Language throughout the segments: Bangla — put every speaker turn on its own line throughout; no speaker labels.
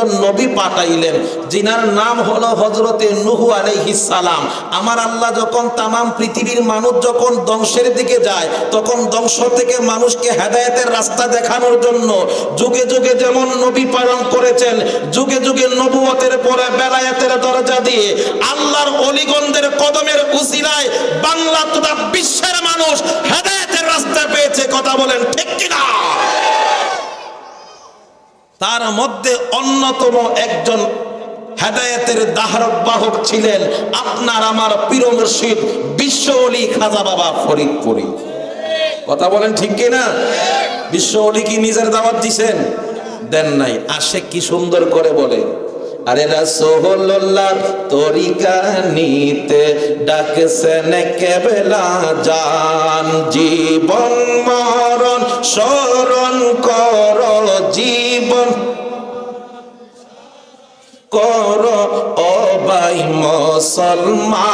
একজন নবী পাঠাইলেন, যিনার নাম হলো হজরতে নুহু সালাম। আমার আল্লাহ যখন তামাম পৃথিবীর মানুষ যখন ধ্বংসের দিকে যায়, তখন ধ্বংস থেকে মানুষকে হেদায়েতের রাস্তা দেখানোর জন্য যুগে যুগে যেমন নবী পালন করেছেন, যুগে যুগে নবুয়তের পরে বেলায়েতের দরজা দিয়ে আল্লাহর অলিগন্ধের কদমের উসিলায় বাংলা তথা বিশ্বের মানুষ হেদায়েতের রাস্তা পেয়েছে। কথা বলেন ঠিক কিনা? তার মধ্যে অন্যতম একজন হেদায়তের দাহরক বাহক ছিলেন আপনার আমার পীর বিশ্ব অলি খাজা বাবা ফরিদপুরি। কথা বলেন ঠিক কিনা বিশ্ব অলি কি নিজের দাওয়াত দিছেন? দেন নাই। আসে কি সুন্দর করে বলে আরে রাসূলুল্লাহ, তরিকা নিতে ডাকছেন কেবলা জান। জীবন মরণ স্মরণ কর, জীবন কর অবাই মুসলমান।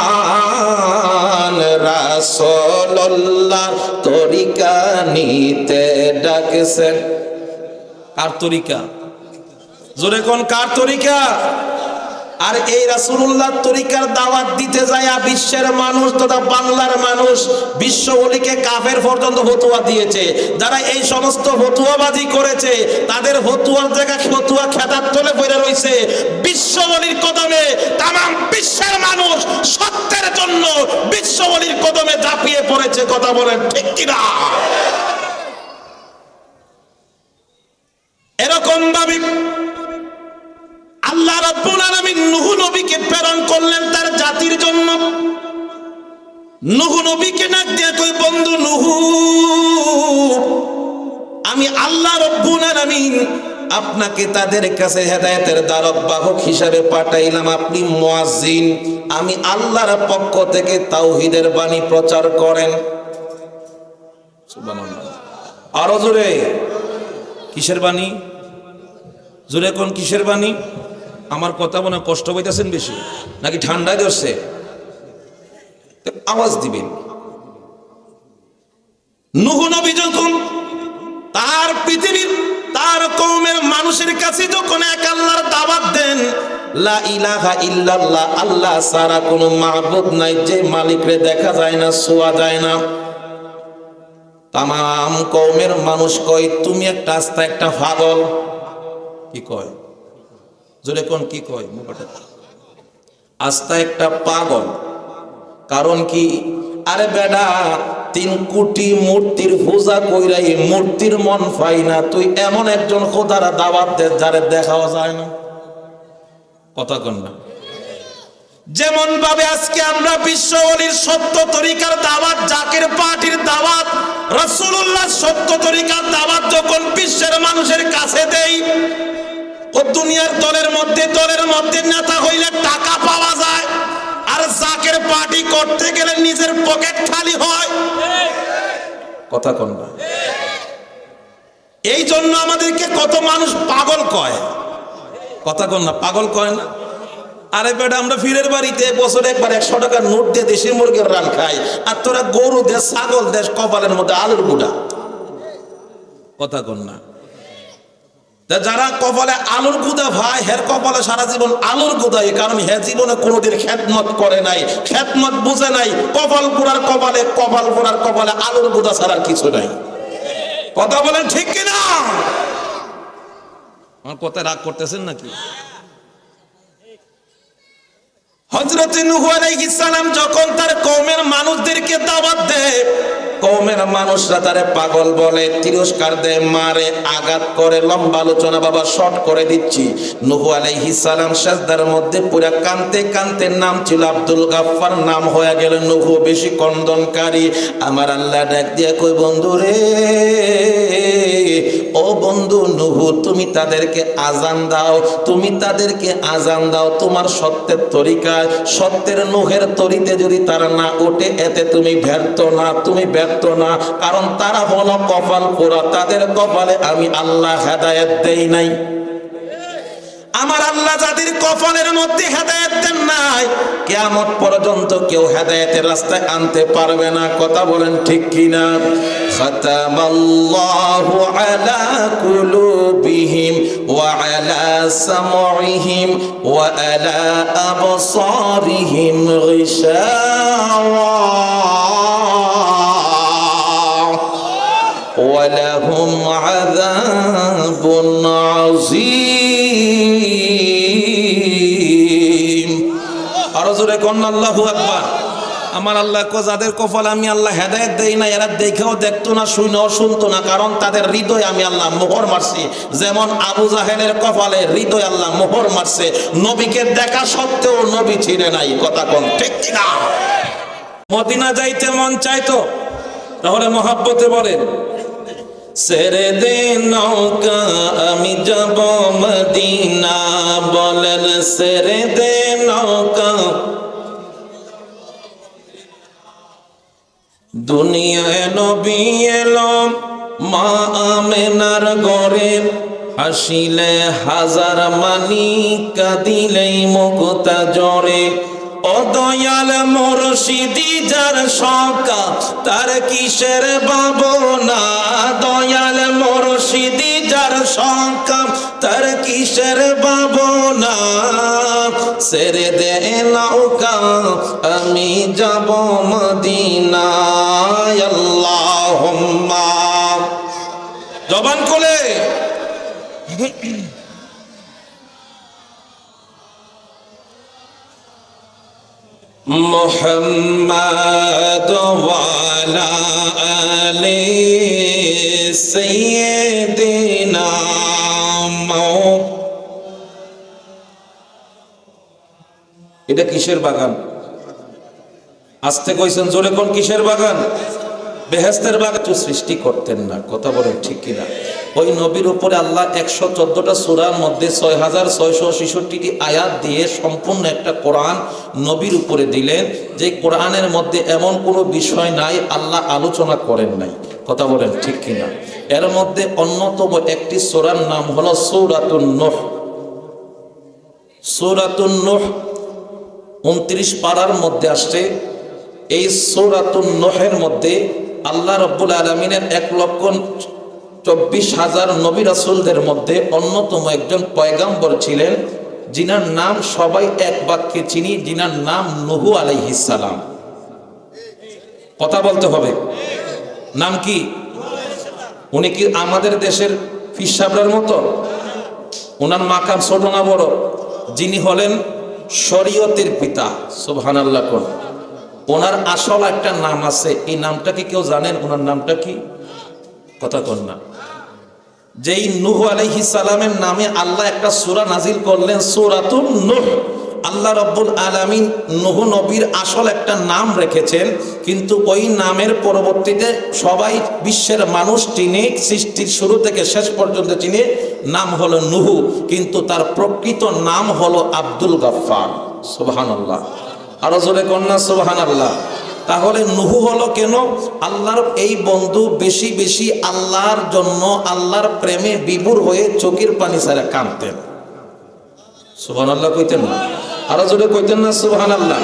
রাসূলুল্লাহ, তরিকা নিতে ডাকছেন। কার তরিকা? জোরে কোন কার তরিকা? আর এই রাসূলুল্লাহ তরিকার দাওয়াত দিতে যায় বিশ্বের মানুষ তথা বাংলার মানুষ বিশ্ব বলিকে কাফের পর্যন্ত হতুয়া দিয়েছে। যারা এই সমস্ত ফতুয়াবাজি করেছে, তাদের হতুয়ার জায়গা হতুয়া খেতার তলে পড়ে রয়েছে বিশ্ব বলির কদমে তাম বিশ্বের মানুষ সত্যের জন্য বিশ্ব বলির কদমে ঝাঁপিয়ে পড়েছে, কথা বলেন ঠিক কিনা? এরকম ভাবে আল্লাহ রাব্বুল আলামিন নূহ নবীকে প্রেরণ করলেন তার জাতির জন্য। নূহ নবীকে ডাক দিয়ে কই বন্ধু নূহ, আমি আল্লাহ রাব্বুল আলামিন আপনাকে তাদের কাছে হেদায়েতের দ্বারক বাহক হিসাবে পাঠাইলাম। আপনি মুয়াজ্জিন। আমি আল্লাহর পক্ষ থেকে তাওহীদের বাণী প্রচার করেন। আরও জোরে। কিসের বাণী? জোরে কোন কিসের বাণী? আমার কথা মনে কষ্ট পাইতেছেন বেশি, নাকি ঠান্ডায় ধরছে? আওয়াজ দিবেন। নুহ যখন তার পৃথিবীর তার কৌমের মানুষের কাছে যখন এক আল্লাহর দাওয়াত দেন, লা ইলাহা আল্লাহ সারা কোনো নাই, যে মালিকরে দেখা যায় না ছোঁয়া যায় না। তাম কৌমের মানুষ কয়, তুমি একটা আস্তা, একটা ফাগল কি কয়? জোরে কোন, কি কয়? মুখটা আস্তা একটা পাগল। কারণ কি? আরে বেডা, তিন কোটি মূর্তির পূজা কইরা এই মূর্তির মন পাই না। তুই এমন একজন খোদারা দাওয়াত দে, যারে দেখাও যায় না। কথা কন না। যেমন ভাবে আজকে আমরা বিশ্ব অলির সত্য তরিকার দাওয়াত, জাকির পার্টির দাওয়াত রাসূলুল্লাহ সত্য তরিকার দাওয়াত যখন বিশ্বের মানুষের কাছে দেই ও দুনিয়ার দলের মধ্যে দলের মধ্যে নেতা হইলে টাকা পাওয়া যায়, আর জাকের পার্টি করতে গেলে নিজের পকেট খালি হয়। কথা কন এই জন্য আমাদেরকে কত মানুষ পাগল কয়। কথা কন না, পাগল কয় না। আরে বেটা, আমরা ফিরের বাড়িতে বছরে একবার একশো টাকার নোট দিয়ে দেশি মুরগির রান খাই, আর তোরা গরু দেশ, ছাগল দেশ, কপালের মধ্যে আলুর গুড়া। কথা কন না। যারা কপালে আলুর গুদা ভাই, হের কপালে সারা জীবন আলুর গুদাই কারণ হে জীবনে কোনোদিন খেদমত করে নাই, খেদমত বুঝে নাই, কপাল পুরার কপালে, কপাল পুরার কপালে আলুর গুদা ছাড়ার কিছু নাই। কথা বলেন ঠিক কিনা? আমার কথা রাগ করতেছেন নাকি? হজরত নুহু আলাইহিস সালাম যখন তার কওমের মানুষদেরকে দাওয়াত দেয় কওমের মানুষরা তারে পাগল বলে, তিরস্কার দেয়, মারে, আঘাত করে, লম্বা আলোচনা বাবা শর্ট করে দিচ্ছি। নুহু আলাইহিস সালাম সাজদার মধ্যে পুরা কানতে কানতে নাম ছিল আব্দুল গাফফার, নাম হয়ে গেল নুহু, বেশি কন্দনকারী। আমার আল্লাহ ডাক দিয়া কই বন্ধু রে, ও বন্ধু নুহু, তুমি তাদেরকে আজান দাও, তুমি তাদেরকে আজান দাও, তোমার সত্যের তরিকায়, সত্যের নুহের তরিতে যদি তারা না ওঠে, এতে তুমি ব্যর্থ না, তুমি ব্যর্থ না কারণ তারা হলো কপাল পোড়া, তাদের কপালে আমি আল্লাহ হেদায়েত দেই নাই। আমার আল্লাহ যাদের কপালের মধ্যে হেদায়েত দেন নাই। কিয়ামত পর্যন্ত কেউ হেদায়েতের রাস্তায় আনতে পারবে না, কথা বলেন ঠিক কিনা? খাতামাল্লাহু আলা কুলুবিহিম ওয়া আলা সামউহিম ওয়া আলা আবসারিহিম গিশাওয়া। ولهم عذاب عظيم আরো জোরে কন আল্লাহু আকবার আমার আল্লাহ কো যাদের কপাল আমি আল্লাহ হেদায়েত দেই না এরা দেখেও দেখতো না শুনেও শুনতো না কারণ তাদের হৃদয় আমি আল্লাহ মোহর মারছি যেমন আবু জাহেলের কপালে হৃদয় আল্লাহ মোহর মারছে নবীকে দেখা সত্ত্বেও নবী ছিঁড়ে নাই কথা কোন ঠিক কিনা মদিনা যাইতে মন চাইতো তাহলে মহাব্বতে বলেন ছেড়ে দে নৌকা, আমি যাব মদিনা। বলেন ছেড়ে দে নৌকা। দুনিয়ায় নবী এলো, মা আমেনার গড়ে হাসিলে হাজার মানি কাঁদিলেই মুক্তা জড়ে অদয়াল মুর্শিদি, যার সকা তার কিসের বাবনা দয়াল মুর্শিদি, যার সকা তার কিসের বাবনা সেরে দে নৌকা, আমি যাব মদিনায়, আল্লাহুম্মা। জবান কোলে محمد وعلى آل سيدنا مو- এটা কিসের বাগান আসতে কইছেন জোরে কোন কিসের বাগান বেহেস্তের বাগান সৃষ্টি করতেন না, কথা বলেন ঠিক কিনা? ওই নবীর উপরে আল্লাহ একশো চোদ্দটা সুরার মধ্যে ছয় হাজার ছয়শো ছেষট্টিটি আয়াত দিয়ে সম্পূর্ণ একটা কোরআন নবীর উপরে দিলেন, যে কোরআনের মধ্যে এমন কোনো বিষয় নাই, আল্লাহ আলোচনা করেন নাই, কথা বলেন ঠিক কিনা? এর মধ্যে অন্যতম একটি সোরার নাম হলো সৌরাতুন নোহ। সৌরাতুন নোহ উনত্রিশ পাড়ার মধ্যে আসছে, এই সৌরাতুন নোহের মধ্যে আল্লাহ রব্বুল আলমিনের এক লক্ষ চব্বিশ হাজার নবী রাসুলদের মধ্যে অন্যতম একজন পয়গাম্বর ছিলেন, যিনার নাম সবাই এক বাক্যে চিনি, যিনার নাম নহু আলাইহিসালাম কথা বলতে হবে। নাম কি? উনি কি আমাদের দেশের ফিসাবরার মতো? ওনার মাকাম ছোট না বড়? যিনি হলেন শরীয়তের পিতা। সুবহান আল্লাহ ওনার আসল একটা নাম আছে। এই নামটা কি কেউ জানেন? ওনার নামটা কি? কথা কন না। যেই নুহ আলাইহি সালামের নামে আল্লাহ একটা সূরা নাজিল করলেন, সূরাতুন নূহ। আল্লাহ রব্বুল আলামিন নুহ নবীর আসল একটা নাম রেখেছেন, কিন্তু ওই নামের পরবর্তীতে সবাই বিশ্বের মানুষ চিনে, সৃষ্টির শুরু থেকে শেষ পর্যন্ত চিনে, নাম হলো নুহু। কিন্তু তার প্রকৃত নাম হলো আব্দুল গাফফার। সুবহানাল্লাহ। আরও কন্যা সুবহান আল্লাহ তাহলে নুহু হলো কেন? আল্লাহর এই বন্ধু বেশি বেশি আল্লাহর জন্য, আল্লাহর প্রেমে বিভোর হয়ে চোখের পানি ছাড়া কাঁদতেন। সুবহান আল্লাহ কইতেন না? আরও কইতেন না সুবহান আল্লাহ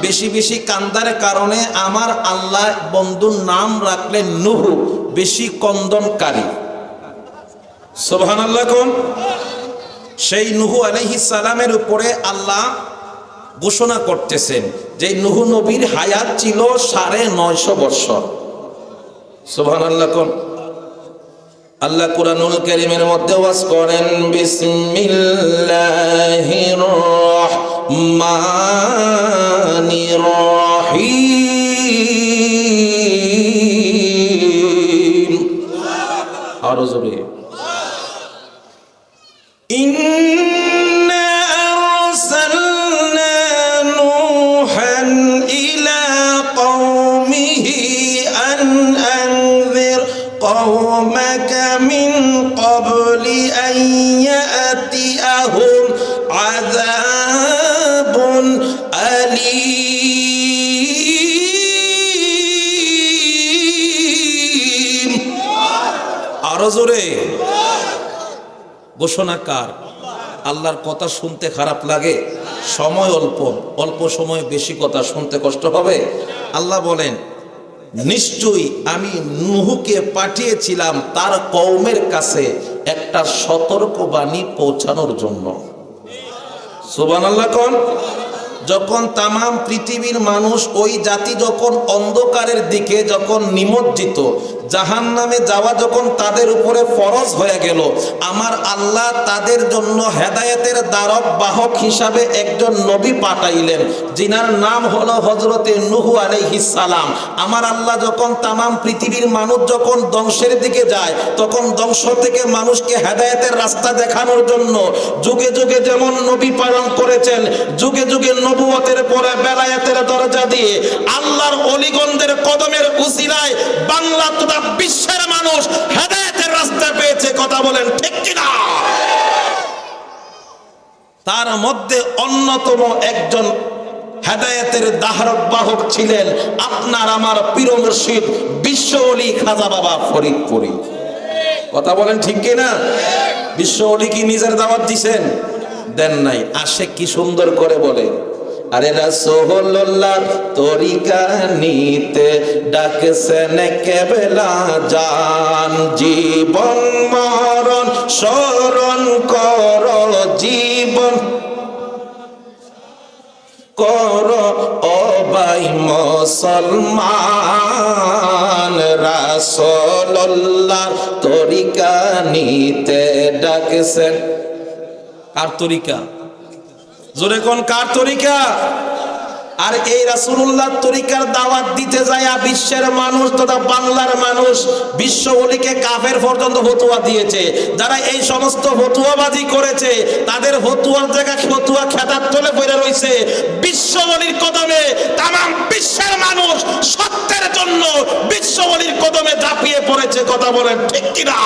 বেশি বেশি কান্দার কারণে আমার আল্লাহ বন্ধুর নাম রাখলেন নুহু, বেশি কন্দনকারী। সুবহান আল্লাহ কোন সেই নুহু আলাইহিস সালামের উপরে আল্লাহ ঘোষণা করতেছেন যে নুহ নবীর হায়াত ছিল সাড়ে নয়শো বৎসর সোহান আল্লাহ কোন? আল্লাহ কুরানুল করিমের মধ্যে ওয়াজ করেন, বিসমিল্লাহির রহমানির রহিম। আরও জোরে। من قبل أن يأتيهم عذاب أليم আরো জোরে ঘোষণা কার আল্লাহর কথা শুনতে খারাপ লাগে সময় অল্প অল্প সময়ে বেশি কথা শুনতে কষ্ট হবে আল্লাহ বলেন নিশ্চয়ই আমি নুহুকে পাঠিয়েছিলাম তার কৌমের কাছে একটা সতর্কবাণী পৌঁছানোর জন্য। সুবান আল্লাহ কোন। যখন তামাম পৃথিবীর মানুষ ওই জাতি যখন অন্ধকারের দিকে যখন নিমজ্জিত জাহান নামে যাওয়া যখন তাদের উপরে ফরজ হয়ে গেল, আমার আল্লাহ তাদের জন্য হেদায়েতের দ্বারক বাহক হিসাবে একজন নবী পাঠাইলেন, যিনার নাম হলো হজরতে নুহু সালাম। আমার আল্লাহ যখন তামাম পৃথিবীর মানুষ যখন ধ্বংসের দিকে যায়, তখন ধ্বংস থেকে মানুষকে হেদায়েতের রাস্তা দেখানোর জন্য যুগে যুগে যেমন নবী পালন করেছেন, যুগে যুগে নবুয়তের পরে বেলায়েতের দরজা দিয়ে আল্লাহর অলিগন্ধের কদমের উসিলায় বাংলা তথা বিশ্বের মানুষ হেদায়েতের রাস্তা পেয়েছে, কথা বলেন ঠিক কিনা? তার মধ্যে অন্যতম একজন হেদায়েতের দাহরক বাহক ছিলেন আপনার আমার পীর মুর্শিদ বিশ্ব অলি খাজা বাবা ফরিদপুরি। কথা বলেন ঠিক কিনা? বিশ্ব অলি কি নিজের দাওয়াত দিছেন? দেন নাই। আসে কি সুন্দর করে বলে। আরে রাসূলুল্লাহ, তরিকা নিতে ডাকছেন কেবলা জান। জীবন মরণ স্মরণ কর, জীবন কর অবাই মুসলমান। রাসূলুল্লাহ, তরিকা নিতে ডাকছেন। কার তরিকা? জোরে কোন কার তরিকা? আর এই রাসূলুল্লাহ তরিকার দাওয়াত দিতে যায় বিশ্বের মানুষ তথা বাংলার মানুষ বিশ্ব ওলিকে কাফের পর্যন্ত ফতুয়া দিয়েছে। যারা এই সমস্ত ফতুয়াবাজি করেছে, তাদের ফতুয়ার জায়গা ফতুয়া খেতার তলে পড়ে রয়েছে। বিশ্ব ওলির কদমে তাম বিশ্বের মানুষ সত্যের জন্য বিশ্ব ওলির কদমে ঝাঁপিয়ে পড়েছে, কথা বলেন ঠিক কিনা?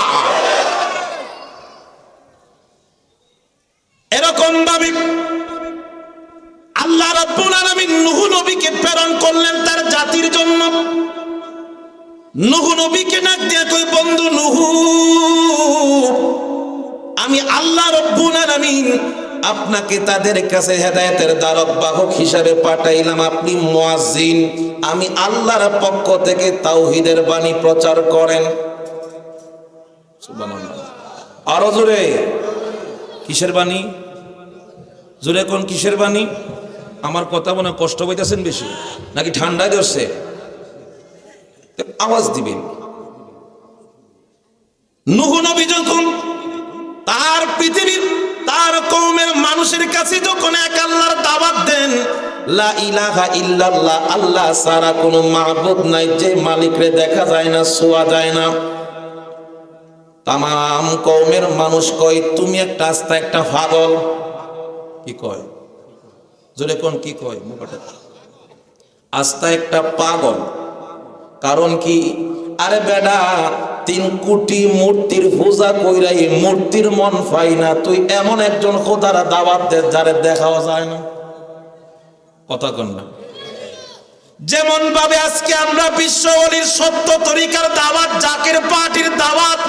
এরকম ভাবে আল্লাহ রাব্বুল আলামিন নূহ নবীকে প্রেরণ করলেন তার জাতির জন্য। নূহ নবীকে ডাক দিয়ে কই বন্ধু নূহ, আমি আল্লাহ রাব্বুল আলামিন আপনাকে তাদের কাছে হেদায়েতের দ্বারক বাহক হিসাবে পাঠাইলাম। আপনি মুয়াজ্জিন। আমি আল্লাহর পক্ষ থেকে তাওহীদের বাণী প্রচার করেন। সুবহানাল্লাহ। আরও জোরে। কিসের বাণী? জোরে কোন কিসের বাণী? আমার কথা মনে কষ্ট পাইতেছেন বেশি, নাকি ঠান্ডায় ধরছে? আওয়াজ দিবেন। নবী যখন তার পৃথিবীর, তার কৌমের মানুষের কাছে যখন এক আল্লাহর দাওয়াত দেন, লা ইলাহা ইল্লাল্লাহ, আল্লাহ সারা কোনো মাহবুদ নাই, যে মালিকরে দেখা যায় না ছোঁয়া যায় না। তাম কৌমের মানুষ কয়, তুমি একটা আস্তা, একটা পাগল। কি কয়? জোরে কোন কি কয় মুখটা আস্তা একটা পাগল। কারণ কি? আরে বেডা, তিন কোটি মূর্তির পূজা কইরাই মূর্তির মন পাই না। তুই এমন একজন খোদারা দাওয়াত দে, যারে দেখাও যায় না। কথা কন না। যেমন ভাবে আজকে আমরা বিশ্ব অলির সত্য তরিকার দাওয়াত, জাকের পার্টির দাওয়াত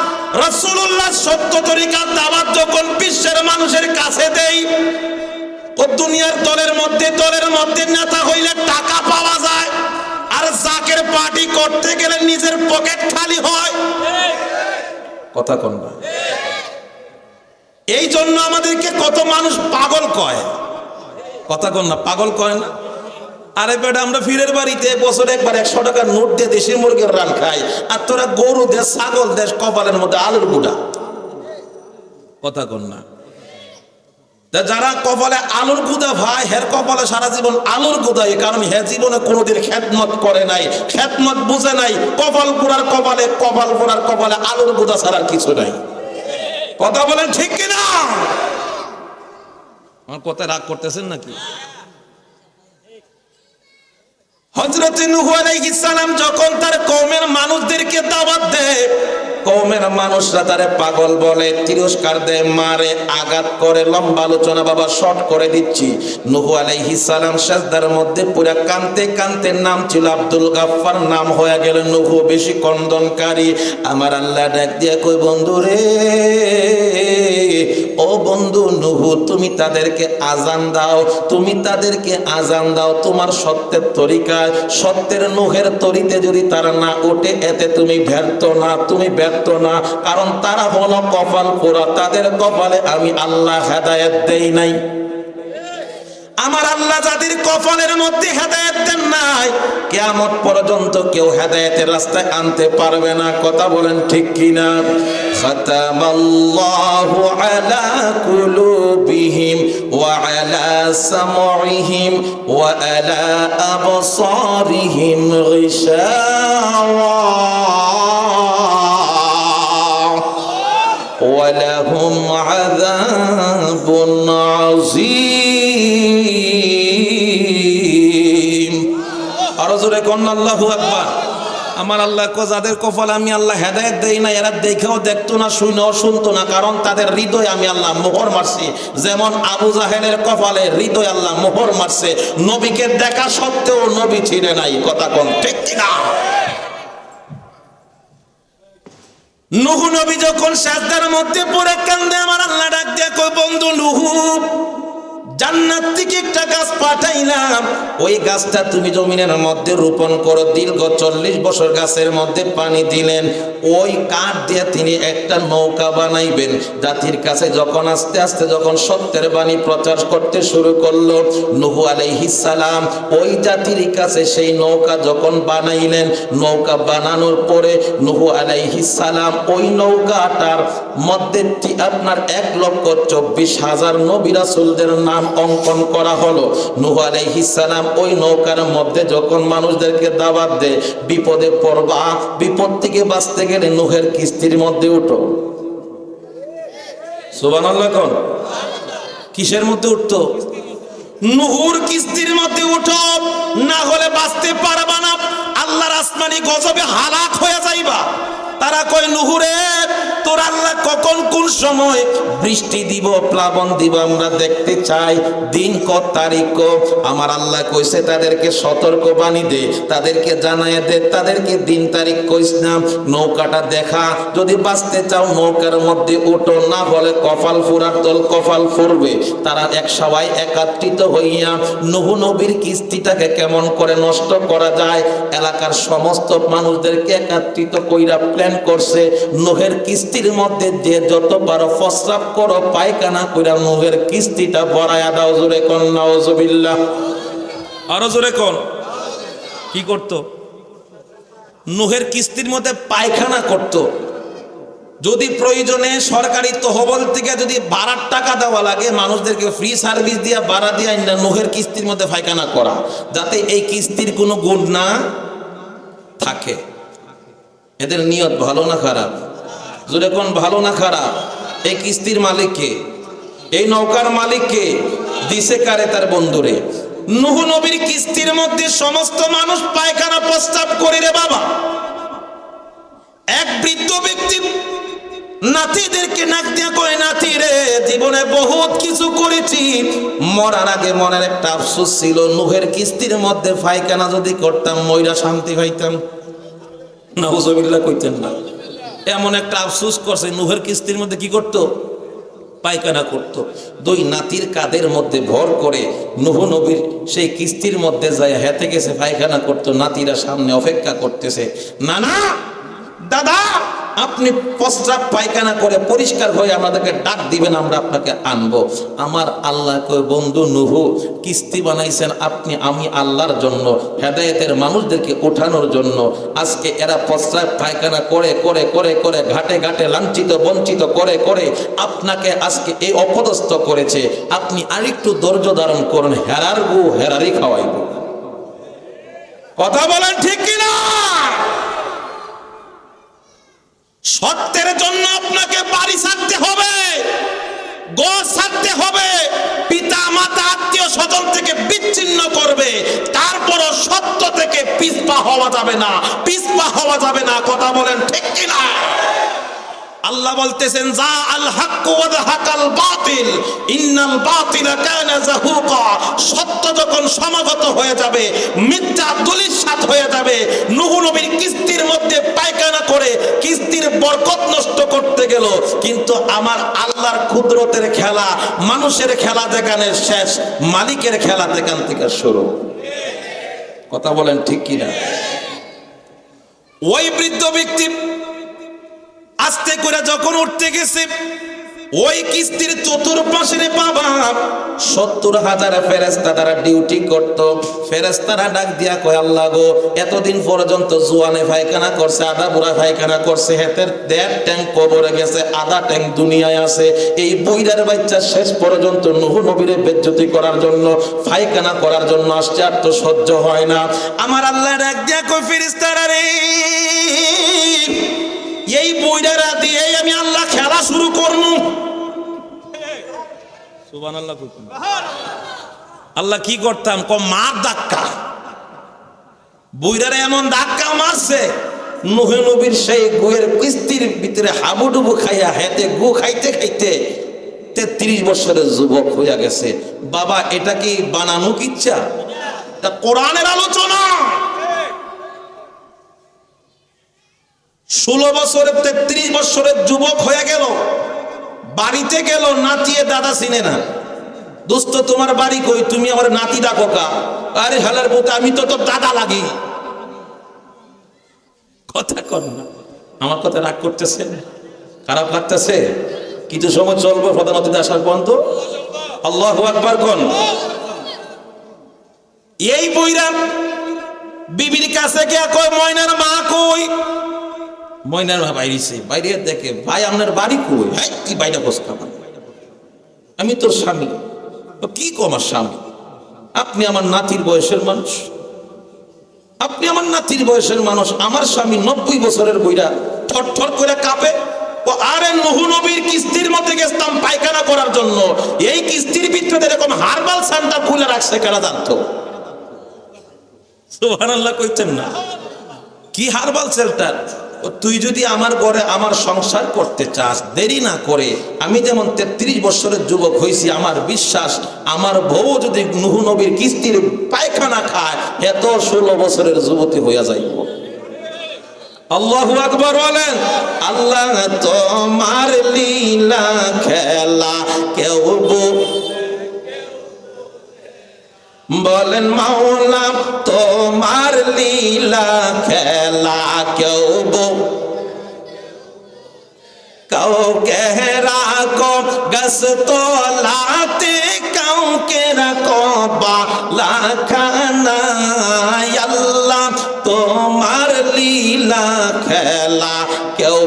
রাসূলুল্লাহ সত্য তরিকার দাওয়াত যখন বিশ্বের মানুষের কাছে দেই ও দুনিয়ার দলের মধ্যে দলের মধ্যে নেতা হইলে টাকা পাওয়া যায়, আর জাকের পার্টি করতে গেলে নিজের পকেট খালি হয়। কথা কন এই জন্য আমাদেরকে কত মানুষ পাগল কয়। কথা কন না, পাগল কয় না। আরে বেটা, আমরা ফিরের বাড়িতে বছরে একবার একশো টাকার নোট দিয়ে দেশি মুরগির রান খাই, আর তোরা গরু দেশ, ছাগল দেশ, কপালের মধ্যে আলুর গুড়া। কথা কন না। যারা কপালে আলুর গুদা ভাই, হের কপালে সারা জীবন আলুর গুদাই কারণ হে জীবনে কোনোদিন খ্যাতমত করে নাই খ্যাতমত বুঝে নাই, কপাল পুরার কপালে, কপাল পুরার কপালে আলুর গুদা ছাড়ার কিছু নাই। কথা বলেন ঠিক কিনা? আমার কথা রাগ করতেছেন নাকি? হজরত নূহ আলাইহিস সালাম যখন তার কওমের মানুষদেরকে দাওয়াত দেয় কৌমের মানুষরা তারে পাগল বলে, তিরস্কার দেয়, মারে, আঘাত করে, লম্বা আলোচনা বাবা শর্ট করে দিচ্ছি। নুহু আলাইহিস সালাম সাজদার মধ্যে পুরা কানতে কানতে নাম ছিল আব্দুল গাফফার, নাম হয়ে গেল নুহু, বেশি কন্দনকারী। আমার আল্লাহ ডাক দিয়া কই বন্ধু রে, ও বন্ধু নুহু, তুমি তাদেরকে আজান দাও, তুমি তাদেরকে আজান দাও, তোমার সত্যের তরিকায়, সত্যের নুহের তরিতে যদি তারা না ওঠে, এতে তুমি ব্যর্থ না, তুমি ব্যর্থ না, কারণ তারা হলো কপাল পোড়া। তাদের কপালে আমি আল্লাহ হেদায়েত দেই নাই। আমার আল্লাহ যাদের কপালের মধ্যে হেদায়েত দেন নাই, কিয়ামত পর্যন্ত কেউ হেদায়েতের রাস্তায় আনতে পারবে না। কথা বলেন ঠিক কিনা? খাতামাল্লাহু আলা কুলুবিহিম ওয়া আলা সামউহিম ওয়া আলা আবসারিহিম গিশাওয়া। ولهم عذاب عظيم আরো জোরে কন আল্লাহু আকবার আমার আল্লাহ কো যাদের কপাল আমি আল্লাহ হেদায়েত দেই না এরা দেখেও দেখতো না শুনেও শুনতো না কারণ তাদের হৃদয় আমি আল্লাহ মোহর মারছি যেমন আবু জাহেলের কপালে হৃদয় আল্লাহ মোহর মারছে নবীকে দেখা সত্ত্বেও নবী ছিঁড়ে নাই কথা কোন ঠিক কিনা নুহু নবী যখন সাজদার মধ্যে পড়ে কান্দে আমার আল্লাহ ডাক দিয়ে কই বন্ধু নুহু জান্নাত থেকে একটা গাছ পাঠাইলাম। ওই গাছটা তুমি জমিনের মধ্যে রোপণ করো। দীর্ঘ চল্লিশ বছর গাছের মধ্যে পানি দিলেন। ওই কাঠ দিয়ে তিনি একটা নৌকা বানাইবেন। জাতির কাছে যখন আস্তে আস্তে যখন সত্যের বাণী প্রচার করতে শুরু করল, নহু সালাম, ওই জাতির কাছে সেই নৌকা যখন বানাইলেন, নৌকা বানানোর পরে নহু সালাম, ওই নৌকাটার মধ্যে আপনার এক লক্ষ চব্বিশ হাজার নবী রাসূলদের নাম অঙ্কন করা হলো। নুহু সালাম ওই নৌকার মধ্যে যখন মানুষদেরকে দাওয়াত দেয়, বিপদে পড়বা, বিপদ থেকে বাঁচতে গেলে নুহের কিস্তির মধ্যে উঠো। কোন? কিসের মধ্যে উঠতো? নুহুর কিস্তির মধ্যে উঠো, না হলে বাঁচতে পারবা না। আল্লাহর আসমানি গজবে হালাক হয়ে যাইবা। তারা কয়, নুহুরে তোর আল্লাহ কখন কোন সময় বৃষ্টি দিব, প্লাবন দিব, আমরা দেখতে চাই। দিন কত তারিখ আমার আল্লাহ কইছে তাদেরকে সতর্ক বাণী দে, তাদেরকে জানায় দে, তাদেরকে দিন তারিখ কইস না। নৌকাটা দেখা, যদি বাঁচতে চাও নৌকার মধ্যে না কপাল ফুরার দল কপাল ফুরবে। তারা এক সবাই একাত্রিত হইয়া নহু নবীর কিস্তিটাকে কেমন করে নষ্ট করা যায়, এলাকার সমস্ত মানুষদেরকে একত্রিত কইরা প্ল্যান করছে। নোহের কিস্তির মধ্যে যে যত পারো প্রস্রাব করো, পায়খানা কইরা নোহের কিস্তিটা বড়ায়া দাও জোরে কন, নাউজুবিল্লাহ। আরও জোরে কোন। কি করতো? নোহের কিস্তির মধ্যে পায়খানা করতো। যদি প্রয়োজনে সরকারি তহবল থেকে যদি বাড়ার টাকা দেওয়া লাগে, মানুষদেরকে ফ্রি সার্ভিস দিয়ে বাড়া দিয়ে আইনা নোহের কিস্তির মধ্যে পায়খানা করা। যাতে এই কিস্তির কোনো গুণ না থাকে। এদের নিয়ত ভালো না খারাপ? যদি কোন ভালো না খারাপ, এই কিস্তির মালিককে, এই নৌকার মালিককে দিছে কারে তার বন্ধুরে? নুহু নবীর কিস্তির মধ্যে সমস্ত মানুষ পায়খানা প্রস্তাব করে রে বাবা। এক বৃদ্ধ ব্যক্তি নাতিদেরকে নাক দিয়া কয়, নাতি রে, জীবনে বহুত কিছু করেছি। মরার আগে মনের একটা আফসোস ছিল, নুহের কিস্তির মধ্যে পায়খানা যদি করতাম ময়রা শান্তি পাইতাম। নাউজবিল্লাহ কইতেন না। এমন একটা আফসুস করছে, নুহের কিস্তির মধ্যে কি করত? পায়খানা করত। দুই নাতির কাদের মধ্যে ভর করে নুহ নবীর সেই কিস্তির মধ্যে যায় হেতে গেছে, পায়খানা করত, নাতিরা সামনে অপেক্ষা করতেছে, নানা, দাদা আপনি প্রস্রাব পায়খানা করে পরিষ্কার হয়ে আমাদেরকে ডাক দিবেন, আমরা আপনাকে আনব। আমার আল্লাহ কই বন্ধু নুহু, কিস্তি বানাইছেন আপনি, আমি আল্লাহর জন্য, হেদায়েতের মানুষদেরকে ওঠানোর জন্য। আজকে এরা প্রস্রাব পায়খানা করে করে করে করে, ঘাটে ঘাটে লাঞ্ছিত, বঞ্চিত, করে করে আপনাকে আজকে এই অপদস্থ করেছে। আপনি আরেকটু ধৈর্য ধারণ করুন, হেরার গু হেরারি খাওয়াইব। কথা বলেন ঠিক কিনা? সত্যের জন্য আপনাকে বাড়ি ছাড়তে হবে গোর ছাড়তে হবে, পিতা, মাতা, আত্মীয় স্বজন থেকে বিচ্ছিন্ন করবে, তারপরও সত্য থেকে পিছপা হওয়া যাবে না, পিস্পা হওয়া যাবে না, কথা বলেন ঠিক কিনা? আল্লাহ বলতেছেন, যা আল হক ওয়া যাহাকাল বাতিল, ইন্নাল বাতিলা কানা যাহুকা। সত্য যখন সমাগত হয়ে যাবে, মিথ্যা দুলিশাত হয়ে যাবে, নূহ নবীর কিস্তির মধ্যে পায়খানা করে কিস্তির বরকত নষ্ট করতে গেল। কিন্তু আমার আল্লাহর কুদরতের খেলা, মানুষের খেলা যেখানে শেষ, মালিকের খেলা যেখান থেকে শুরু। কথা বলেন ঠিক কিনা? ওই বৃদ্ধ ব্যক্তি আস্তে করে যখন উঠতে গেছে, ওই কিস্তির চতুর্পাশের বাবা সত্তর হাজার ফেরেস্তা তারা ডিউটি করত। ফেরেস্তারা ডাক দিয়া কয়, আল্লাহ গো, এতদিন পর্যন্ত জুয়ানে পায়খানা করছে, আধা বুড়া পায়খানা করছে, হেতের দেড় ট্যাঙ্ক কবরে গেছে, আধা ট্যাঙ্ক দুনিয়ায় আছে। এই বইরার বাচ্চা শেষ পর্যন্ত নুহ নবীরে বেজ্জতি করার জন্য, পায়খানা করার জন্য আসছে, আর তো সহ্য হয় না। আমার আল্লাহ ডাক দিয়া কয় ফেরেস্তারা রে এই বইডারা দিয়ে আমি আল্লাহ খেলা শুরু করব সুবান আল্লাহ আল্লাহ কি করতাম? ক মার ধাক্কা। বইডারে এমন ধাক্কা মারছে, নুহে নবীর সেই গুয়ের কিস্তির ভিতরে হাবুডুবু খাইয়া হেতে গু খাইতে খাইতে তেত্রিশ বছরের যুবক হইয়া গেছে। বাবা, এটা কি বানানো ইচ্ছা? এটা কোরআনের আলোচনা। ষোলো বছরের, তেত্রিশ বছরের যুবক হয়ে গেল। বাড়িতে গেল নাতিয়ে দাদা চিনে না। দোস্ত, তোমার বাড়ি কই? তুমি আমার নাতি ডাকো কা? আরে হালার বউতে আমি তো তোর দাদা লাগি। কথা কর না। আমার কথা রাগ করতেছে? খারাপ লাগতেছে? কিছু সময় চলবো প্রধানমন্ত্রী আসার পর্যন্ত? আল্লাহ আকবার কোন। এই বইরা, বিবির কাছে কে কই ময়নার মা কই? ময়নার বাইরেছে বাইরে দেখে, ভাই, আপনার বাড়ি কই? হ্যাঁ কি বাইরে বস খাবার আমি তোর স্বামী। কি কো আমার স্বামী? আপনি আমার নাতির বয়সের মানুষ। আপনি আমার নাতির বয়সের মানুষ। আমার স্বামী নব্বই বছরের বইরা থর থর করে কাঁপে। ও আরে নহু নবীর কিস্তির মধ্যে গেছিলাম পায়খানা করার জন্য। এই কিস্তির ভিতরে এরকম হারবাল সেন্টার খুলে রাখছে কারা জানতো? সুবহানাল্লাহ কইতেন না। কি হারবাল সেল্টার ও তুই যদি আমার ঘরে আমার সংসার করতে চাস, দেরি না করে, আমি যেমন তেত্রিশ বছরের যুবক হয়েছি আমার বিশ্বাস, আমার বউ যদি নুহু নবীর কিস্তির পায়খানা খায় এত ষোলো বছরের যুবতী হইয়া যাইব। আল্লাহু আকবার বলেন, আল্লাহ তোমার লীলা খেলা কেউ বলেন মাওলা, তোমার লীলা খেলা কেউ বউ কেহরা রাখো গস তোলাতে কাউকে রাখো বালা খানা আল্লাহ, তোমার লীলা খেলা কেউ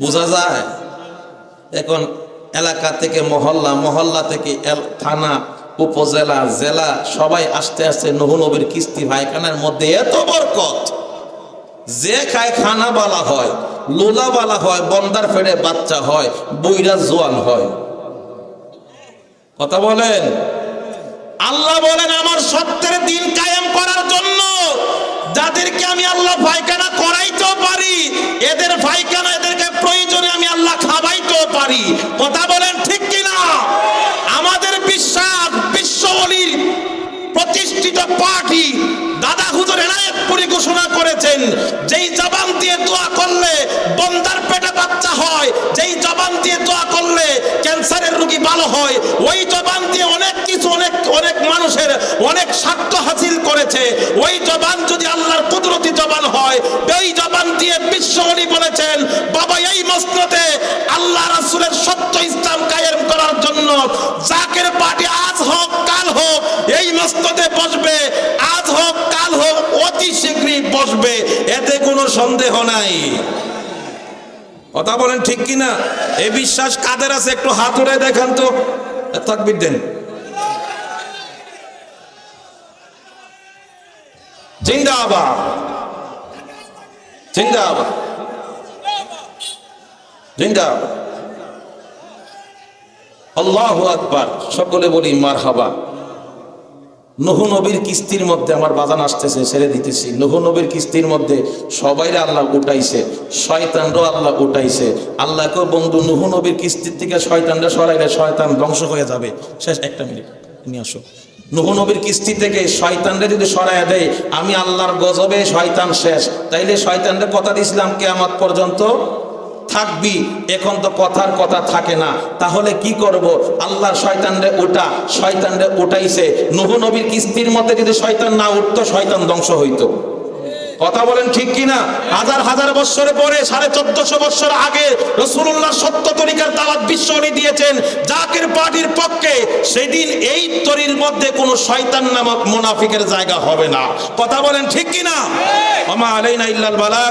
বোঝা যায়? এখন এলাকা থেকে মহল্লা মহল্লা থেকে থানা, উপজেলা, জেলা, সবাই আস্তে আস্তে নহু নবীর কিস্তি ভাইখানার মধ্যে এত বরকত। যে খায় খানা বালা হয় লোলা বালা হয়, বন্দার ফেড়ে বাচ্চা হয় বইরা জোয়ান হয়। কথা বলেন? আল্লাহ বলেন, আমার সত্যের দিন কায়েম করার জন্য যাদেরকে আমি আল্লাহ পায়খানা করাইতেও পারি, এদের পায়খানা এদেরকে প্রয়োজনে আমি আল্লাহ খাওয়াইতেও পারি। কথা বলেন ঠিক কিনা? আমাদের বিশ্বাস বিশ্ববলির প্রতিষ্ঠিত পার্টি দাদা হুজুর এনায়েতপুরি ঘোষণা করেছেন, যেই জবান দিয়ে দোয়া করলে বন্দার পেটে বাচ্চা হয়, যেই জবান দিয়ে দোয়া করলে ক্যান্সারের রোগী ভালো হয়, ওই জবান দিয়ে অনেক কিছু, অনেক অনেক মানুষের অনেক স্বার্থ হাসিল করেছে। ওই জবান যদি আল্লাহর কুদরতি জবান হয়, ওই জবান দিয়ে বিশ্বহরি বলেছেন, বাবা, এই মসনতে আল্লাহ রাসূলের সত্য ইসলাম কায়েম করার জন্য জাকের পার্টি আজ হোক, কাল হোক, এই মসনদে বসবে আজ হোক কাল হোক অতি শীঘ্রই বসবে, এতে কোনো সন্দেহ নাই। কথা বলেন ঠিক কিনা? এই বিশ্বাস কাদের আছে? একটু হাত উড়ে দেখান তো। তাকবির দেন। সকলে বলি মার হাবা নহু নবীর কিস্তির মধ্যে আমার বাজান আসতেছে, ছেড়ে দিতেছি। নহু নবীর কিস্তির মধ্যে সবাইরে আল্লাহ উঠাইছে, শয়তানরাও আল্লাহ উঠাইছে। আল্লাহকেও বন্ধু, নহু নবীর কিস্তির থেকে শয়তানরা সরাইলে শয়তান ধ্বংস হয়ে যাবে। শেষ, একটা মিনিট, নিয়ে আসো। নহু নবীর কিস্তি থেকে শয়তানরে যদি সরাইয়া দেয়, আমি আল্লাহর গজবে শয়তান শেষ। তাইলে শয়তানরে কথা দিয়েছিলাম কেয়ামত পর্যন্ত থাকবি, এখন তো কথার কথা থাকে না। তাহলে কি করব? আল্লাহর শয়তানরে ওটা শয়তানরে ওটাইছে নহু নবীর কিস্তির মতে যদি শয়তান না উঠতো, শয়তান ধ্বংস হইতো। কথা বলেন ঠিক কিনা? হাজার হাজার বছর পরে, সাড়ে চোদ্দশো বছর আগে রসুল্লাহ সত্য তরিকার দাওয়াত বিশ্বনী দিয়েছেন, জাকের পার্টির পক্ষে। সেদিন এই তরির মধ্যে কোনো শয়তান নামক মুনাফিকের জায়গা হবে না। কথা বলেন ঠিক কিনা? আমা আলাইনা ইল্লাল বালা